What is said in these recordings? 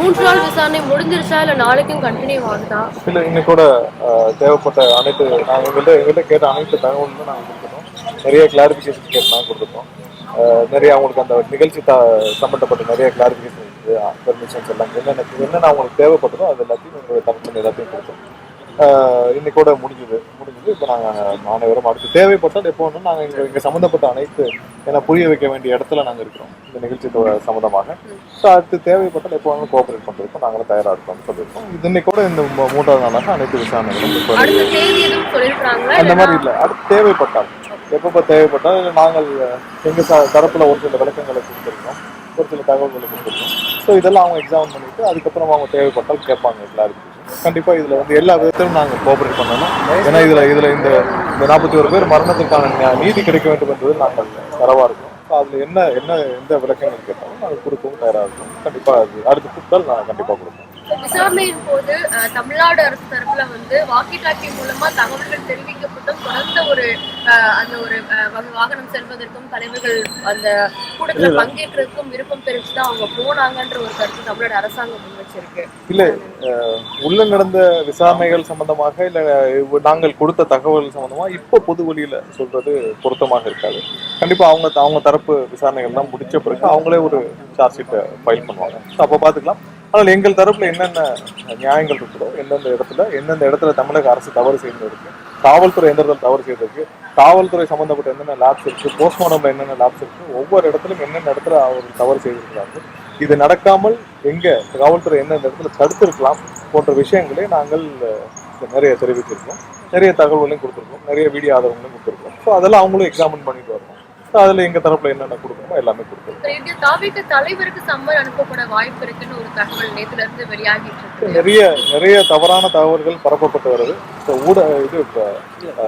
மூன்று நாள் விசாரணை முடிஞ்சிருச்சா இல்ல நாளைக்கும் கண்டினியூ ஆகுதா? இல்லை இன்னைக்கு கூட தேவைப்பட்ட அனைத்து நாங்கள் எங்கள்கிட்ட எங்கள்கிட்ட கேட்ட அனைத்து தகவலும் நாங்கள் கொடுத்துட்டோம். நிறைய கிளாரிபிகேஷன் கேட்டு நாங்கள் கொடுத்துட்டோம். நிறைய அவங்களுக்கு அந்த நிகழ்ச்சி த சம்மந்தப்பட்ட நிறைய கிளாரிபிகேஷன் பெர்மிஷன்ஸ் எல்லாம் என்னென்ன என்னென்ன அவங்களுக்கு தேவைப்பட்டதோ அது எல்லாத்தையும் எங்களுடைய தரப்பு எல்லாத்தையும் கொடுத்தோம். அஹ், இன்னைக்கு கூட முடிஞ்சுது. முடிஞ்சது. இப்போ நாங்கள் அனைவரும் அடுத்து தேவைப்பட்டால் எப்போ வேணும் நாங்கள் இங்கே இங்கே சம்மந்தப்பட்ட அனைத்து ஏன்னா புரிய வைக்க வேண்டிய இடத்துல நாங்கள் இருக்கிறோம். இந்த நிகழ்ச்சி சம்மந்தமாக ஸோ அடுத்து தேவைப்பட்டால் எப்போ வேணும் கோஆபரேட் பண்ணுறதுக்கும் நாங்களும் தயாராக இருக்கோம்னு சொல்லியிருக்கோம். இது இன்னைக்கு கூட இந்த மூன்றாவது நாளாக அனைத்து விசாரணைகளும் அந்த மாதிரி இல்லை. அடுத்து தேவைப்பட்டால். எப்பப்போ தேவைப்பட்டால் நாங்கள் எங்கள் தரப்பில் ஒரு சில விளக்கங்களை கொடுத்துருக்கோம். ஒரு சில தகவல்களை கொடுத்துருக்கோம். ஸோ இதெல்லாம் அவங்க எக்ஸாமின் பண்ணிட்டு அதுக்கப்புறம் அவங்க தேவைப்பட்டால் கேட்பாங்க எல்லாருக்கும். கண்டிப்பாக இதில் வந்து எல்லா விதத்திலும் நாங்கள் கோஆபரேட் பண்ணணும். ஏன்னா இதில் இதில் இந்த இந்த நாற்பத்தி ஒரு பேர் மரணத்திற்கான நீதி கிடைக்க வேண்டும் என்பது நாங்கள் தரவாக இருக்கோம். ஸோ அதில் என்ன என்ன எந்த விளக்கங்கள் கேட்டாலும் நாங்கள் கொடுக்கவும் தயாராக இருக்கோம். கண்டிப்பாக அது அடுத்து கூப்பிட்டால் நான் கண்டிப்பாக கொடுப்போம். விசாரணையின் போது தமிழ்நாடு அரசு தரப்புல வந்து வாக்கி டாக்கி மூலமா தகவல்கள் தெரிவிக்க தொடர்ந்த ஒரு அந்த ஒரு வாகனம் செல்வதற்கும் தலைவர்கள் அந்த கூட்டத்துல பங்கேற்றதுக்கும் விருப்பம் தெரிவிச்சுதான் அவங்க போனாங்கன்ற ஒரு கருத்து தமிழ்நாடு அரசாங்கம் முன் வச்சிருக்கு இல்லை உள்ள நடந்த விசாரணைகள் சம்பந்தமாக இல்லை நாங்கள் கொடுத்த தகவல் சம்பந்தமா இப்போ பொது வழியில சொல்றது பொருத்தமாக இருக்காது. கண்டிப்பா அவங்க அவங்க தரப்பு விசாரணைகள்லாம் முடிச்ச பிறகு அவங்களே ஒரு சார்ஜ் ஷீட்டை ஃபைல் பண்ணுவாங்க. அப்போ பார்த்துக்கலாம் ஆனால் எங்கள் தரப்புல என்னென்ன நியாயங்கள் இருக்குதோ எந்தெந்த இடத்துல எந்தெந்த இடத்துல தமிழக அரசு தவறு செய்திருக்கு காவல்துறை எந்த இடத்துல தவறு செய்திருக்கு காவல்துறை சம்பந்தப்பட்ட என்னென்ன லேப்ஸ் இருக்கு போஸ்ட்மார்டம்ல என்னென்ன லேப்ஸ் இருக்கு ஒவ்வொரு இடத்துலையும் என்னென்ன இடத்துல அவர் தவறு செய்திருக்கிறார்கள் இது நடக்காமல் எங்க காவல்துறை எந்தெந்த இடத்துல தடுத்திருக்கலாம் போன்ற விஷயங்களை நாங்கள் நிறைய தெரிவிச்சிருக்கோம் நிறைய தகவல்களையும் கொடுத்துருக்கோம். நிறைய வீடியோ ஆதரவுகளையும் கொடுத்துருக்கோம். ஸோ அதெல்லாம் அவங்களும் எக்ஸாமின் பண்ணிட்டு வரோம் அதில் எங்கள் தரப்புல என்னென்ன கொடுக்கணுமோ எல்லாமே தாவிக தலைவருக்கு சம்மன் அனுப்பப்பட வாய்ப்பு இருக்குன்னு ஒரு தகவல் நேத்துல இருந்து வெளியாகிட்டு இருக்கு. நிறைய நிறைய தவறான தகவல்கள் பரப்பப்பட்டு வருது. ஸோ ஊட இது இப்போ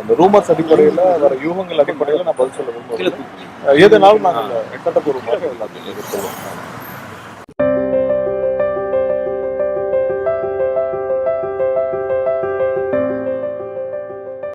அந்த ரூமர்ஸ் அடிப்படையில் வர யூகங்கள் அடிப்படையில் நான் பதில் சொல்ல விரும்புகிறேன் எதுனாலும் நாங்கள் சட்டப்பூர்வமாக எல்லாத்தையும் எதிர்கொள்வோம்.